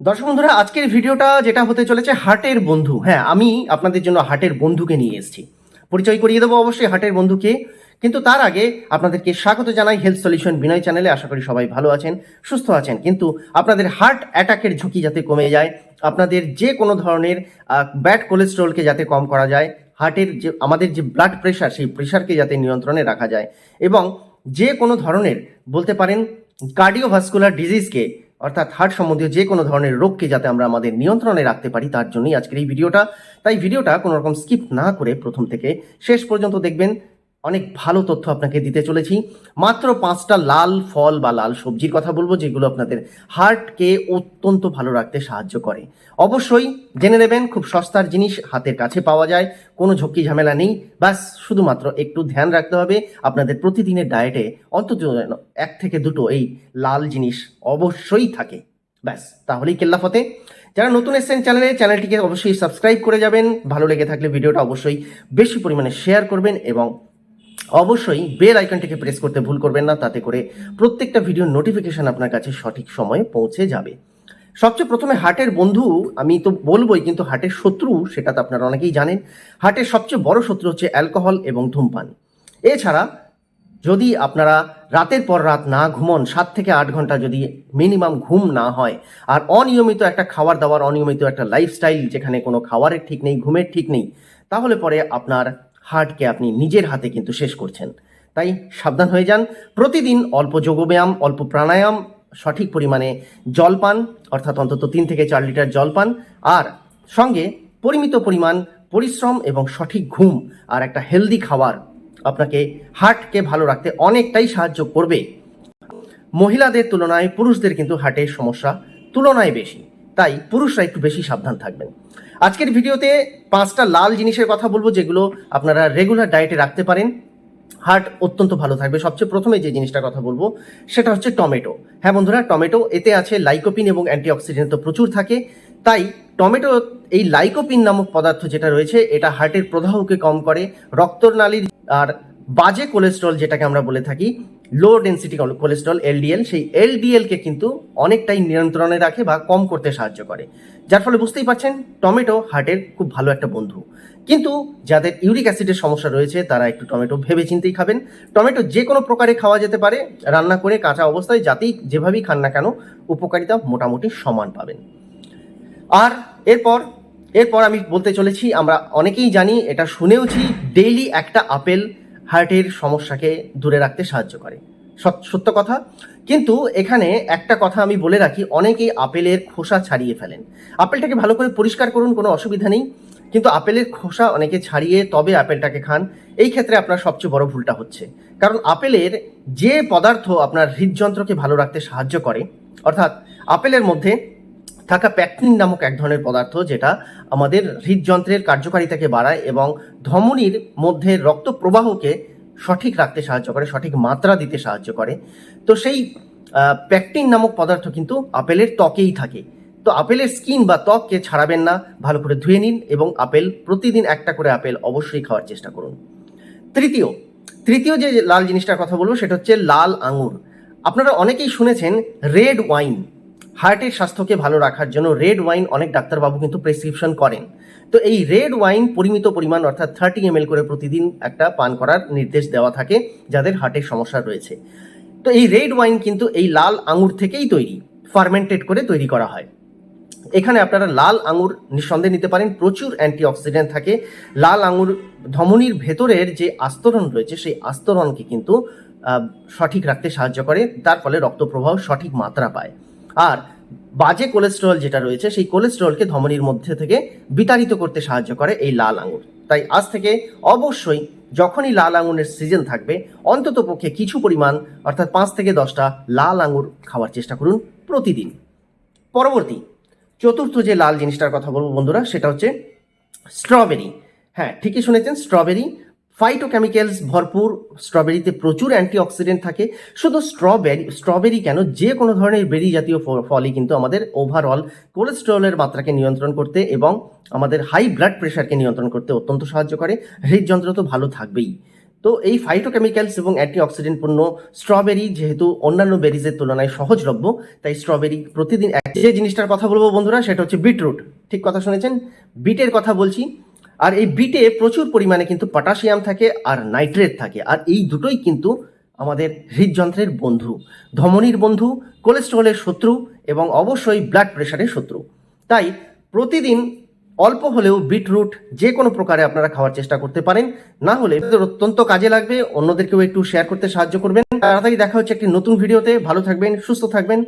দর্শক বন্ধুরা, আজকের ভিডিওটা যেটা হতে চলেছে হার্টের বন্ধু। হ্যাঁ আমি আপনাদের জন্য হার্টের বন্ধুকে নিয়ে এসেছি। পরিচয় করিয়ে দেবো অবশ্যই হার্টের বন্ধুকে। কিন্তু তার আগে আপনাদেরকে স্বাগত জানাই হেলথ সলিউশন বিনয় চ্যানেলে। আশা করি সবাই ভালো আছেন, সুস্থ আছেন। কিন্তু আপনাদের হার্ট অ্যাটাকের ঝুঁকি যাতে কমে যায়, আপনাদের যে কোনো ধরনের ব্যাড কোলেস্ট্রলকে যাতে কম করা যায়, হার্টের যে, আমাদের যে ব্লাড প্রেশার, সেই প্রেশারকে যাতে নিয়ন্ত্রণে রাখা যায় এবং যে কোনো ধরনের, বলতে পারেন, কার্ডিওভাস্কুলার ডিজিজকে অর্থাৎ হার্ট সম্বন্ধীয় যে কোনো ধরনের রোগকে যাতে আমরা আমাদের নিয়ন্ত্রণে রাখতে পারি, তার জন্যই আজকের এই ভিডিওটা। তাই ভিডিওটা কোনো রকম স্কিপ না করে প্রথম থেকে শেষ পর্যন্ত দেখবেন। অনেক ভালো তথ্য আপনাকে দিতে চলেছি। মাত্র পাঁচটা লাল ফল বা লাল সবজির কথা বলব, যেগুলো আপনাদের হার্টকে অত্যন্ত ভালো রাখতে সাহায্য করে। অবশ্যই জেনে নেবেন, খুব সস্তার জিনিস হাতের কাছে পাওয়া যায়, কোনো ঝক্কি ঝামেলা নেই। ব্যাস, শুধুমাত্র একটু ধ্যান রাখতে হবে। আপনাদের প্রতিদিনের ডায়েটে অন্তত এক থেকে দুটো এই লাল জিনিস অবশ্যই থাকে। ব্যাস, তাহলেই কেল্লাফতে যারা নতুন এসেছেন চ্যানেলে, চ্যানেলটিকে অবশ্যই সাবস্ক্রাইব করে যাবেন। ভালো লেগে থাকলে ভিডিওটা অবশ্যই বেশি পরিমাণে শেয়ার করবেন এবং অবশ্যই বেল আইকনটিকে প্রেস করতে ভুল করবেন না, তাতে করে প্রত্যেকটা ভিডিওর নোটিফিকেশন আপনার কাছে সঠিক সময়ে পৌঁছে যাবে। সবচেয়ে প্রথমে হার্টের বন্ধু, আমি তো বলবোই, কিন্তু হার্টের শত্রু, সেটা তো আপনারা অনেকেই জানেন, হার্টের সবচেয়ে বড় শত্রু হচ্ছে অ্যালকোহল এবং ধূমপান। এছাড়া, যদি আপনারা রাতের পর রাত না ঘুমন, সাত থেকে আট ঘণ্টা যদি মিনিমাম ঘুম না হয়, আর অনিয়মিত একটা খাবার দাবার অনিয়মিত একটা লাইফস্টাইল যেখানে কোনো খাবারের ঠিক নেই, ঘুমের ঠিক নেই, তাহলে পরে আপনার হার্টকে আপনি নিজের হাতে কিন্তু শেষ করছেন। তাই সাবধান হয়ে যান। প্রতিদিন অল্প যোগব্যায়াম, অল্প প্রাণায়াম, সঠিক পরিমাণে জল পান, অর্থাৎ অন্তত তিন থেকে চার লিটার জল পান। আর সঙ্গে পরিমিত পরিমাণ পরিশ্রম এবং সঠিক ঘুম আর একটা হেলদি খাবার আপনাকে হার্টকে ভালো রাখতে অনেকটাই সাহায্য করবে। মহিলাদের তুলনায় পুরুষদের কিন্তু হার্টের সমস্যা তুলনায় বেশি। তাই পুরুষরা একটু বেশি সাবধান থাকবেন। আজকের ভিডিওতে পাঁচটা লাল জিনিসের কথা বলব যেগুলো আপনারা রেগুলার ডায়েটে রাখতে পারেন। হার্ট অত্যন্ত ভালো থাকবে। সবচেয়ে প্রথমে যে জিনিসটার কথা বলব, সেটা হচ্ছে টমেটো। হ্যাঁ বন্ধুরা, টমেটো, এতে আছে লাইকোপিন এবং অ্যান্টিঅক্সিডেন্ট তো প্রচুর থাকে। তাই টমেটো, এই লাইকোপিন নামক পদার্থ যেটা রয়েছে, এটা হার্টের প্রদাহকে কম করে। রক্তনালীর আর বাজে কোলেস্ট্রল যেটাকে আমরা বলে থাকি লো ডেন্সিটি কোলেস্ট্রল এলডিএল সেই এলডিএলকে কিন্তু অনেকটাই নিয়ন্ত্রণে রাখে বা কম করতে সাহায্য করে। যার ফলে বুঝতেই পারছেন, টমেটো হার্টের খুব ভালো একটা বন্ধু। কিন্তু যাদের ইউরিক অ্যাসিডের সমস্যা রয়েছে, তারা একটু টমেটো ভেবে চিন্তেই খাবেন। টমেটো যে কোনো প্রকারে খাওয়া যেতে পারে, রান্না করে কাঁচা অবস্থায় যাতেই যেভাবেই খান না কেন, উপকারিতা মোটামুটি সমান পাবেন। আর এরপর এরপর আমি বলতে চলেছি, আমরা অনেকেই জানি, এটা শুনেওছি ডেইলি একটা আপেল হার্টের সমস্যাকে দূরে রাখতে সাহায্য করে। সত- সত্য কথা? কিন্তু এখানে একটা কথা আমি বলে রাখি, অনেকেই আপেলের খোসা ছাড়িয়ে ফেলেন। আপেলটাকে ভালো করে পরিষ্কার করুন, কোনো অসুবিধা নেই। কিন্তু আপেলের খোসা অনেকে ছাড়িয়ে তবে আপেলটাকে খান। এই ক্ষেত্রে আপনার সবচেয়ে বড় ভুলটা হচ্ছে। কারণ আপেলের যে পদার্থ আপনার হৃদযন্ত্রকে ভালো রাখতে সাহায্য করে, অর্থাৎ আপেলের মধ্যে থাকা প্যাকটিন নামক এক ধরনের পদার্থ যেটা আমাদের হৃদযন্ত্রের কার্যকারিতাকে বাড়ায় এবং ধমনির মধ্যে রক্ত প্রবাহকে সঠিক রাখতে সাহায্য করে, সঠিক মাত্রা দিতে সাহায্য করে। তো সেই প্যাকটিন নামক পদার্থ কিন্তু আপেলের ত্বকেই থাকে। তো আপেলের স্কিন বা ত্বককে ছাড়াবেন না, ভালো করে ধুয়ে নিন এবং আপেল প্রতিদিন একটা করে আপেল অবশ্যই খাওয়ার চেষ্টা করুন। তৃতীয় তৃতীয় যে লাল জিনিসটার কথা বলব সেটা হচ্ছে লাল আঙুর। আপনারা অনেকেই শুনেছেন রেড ওয়াইন। হার্টের স্বাস্থ্যকে ভালো রাখার জন্য রেড ওয়াইন অনেক ডাক্তারবাবু কিন্তু প্রেসক্রিপশন করেন। তো এই রেড ওয়াইন পরিমিত পরিমাণ অর্থাৎ থার্টি এম করে প্রতিদিন একটা পান করার নির্দেশ দেওয়া থাকে, যাদের হার্টের সমস্যা রয়েছে। তো এই রেড ওয়াইন কিন্তু এই লাল আঙুর থেকেই তৈরি, ফার্মেন্টেড করে তৈরি করা হয়। এখানে আপনারা লাল আঙুর নিঃসন্দেহে নিতে পারেন, প্রচুর অ্যান্টিঅক্সিডেন্ট থাকে। লাল আঙুর ধমনির ভেতরের যে আস্তরণ রয়েছে, সেই আস্তরণকে কিন্তু সঠিক রাখতে সাহায্য করে, তার ফলে রক্ত প্রবাহ সঠিক মাত্রা পায়। আর বাজে কোলেস্ট্রল যেটা রয়েছে, সেই কোলেস্ট্রলকে ধমনির মধ্যে থেকে বিতাড়িত করতে সাহায্য করে এই লাল আঙুর তাই আজ থেকে অবশ্যই যখনই লাল আঙুরের সিজন থাকবে, অন্তত পক্ষে কিছু পরিমাণ, অর্থাৎ পাঁচ থেকে দশটা লাল আঙুর খাওয়ার চেষ্টা করুন প্রতিদিন। পরবর্তী, চতুর্থ যে লাল জিনিসটার কথা বলব বন্ধুরা, সেটা হচ্ছে স্ট্রবেরি হ্যাঁ ঠিকই শুনেছেন স্ট্রবেরি ফাইটোকেমিক্যালস ভরপুর স্ট্রবেরিতে প্রচুর অ্যান্টিঅক্সিডেন্ট থাকে। শুধু স্ট্রবেরি স্ট্রবেরি কেন? যে কোনো ধরনের বেরি জাতীয় ফলই কিন্তু আমাদের ওভারঅল কোলেস্ট্রলের মাত্রাকে নিয়ন্ত্রণ করতে এবং আমাদের হাই ব্লাড প্রেশারকে নিয়ন্ত্রণ করতে অত্যন্ত সাহায্য করে। হৃদযন্ত্র তো ভালো থাকবেই। তো এই ফাইটোকেমিক্যালস এবং অ্যান্টিঅক্সিডেন্ট পূর্ণ স্ট্রবেরি যেহেতু অন্যান্য বেরিজের তুলনায় সহজলভ্য, তাই স্ট্রবেরি প্রতিদিন যে জিনিসটার কথা বলব বন্ধুরা, সেটা হচ্ছে বিটরুট ঠিক কথা শুনেছেন? বিটের কথা বলছি। আর এই বিটে প্রচুর পরিমাণে কিন্তু পটাশিয়াম থাকে আর নাইট্রেট থাকে। আর এই দুটোই কিন্তু আমাদের হৃদযন্ত্রের বন্ধু। ধমনির বন্ধু, কোলেস্ট্রলের শত্রু এবং অবশ্যই ব্লাড প্রেশারের শত্রু। তাই প্রতিদিন অল্প হলেও বিটরুট যে কোনো প্রকারে আপনারা খাওয়ার চেষ্টা করতে পারেন। না হলে অত্যন্ত কাজে লাগবে। অন্যদেরকেও একটু শেয়ার করতে সাহায্য করবেন। তাড়াতাড়ি দেখা হচ্ছে একটি নতুন ভিডিওতে ভালো থাকবেন, সুস্থ থাকবেন।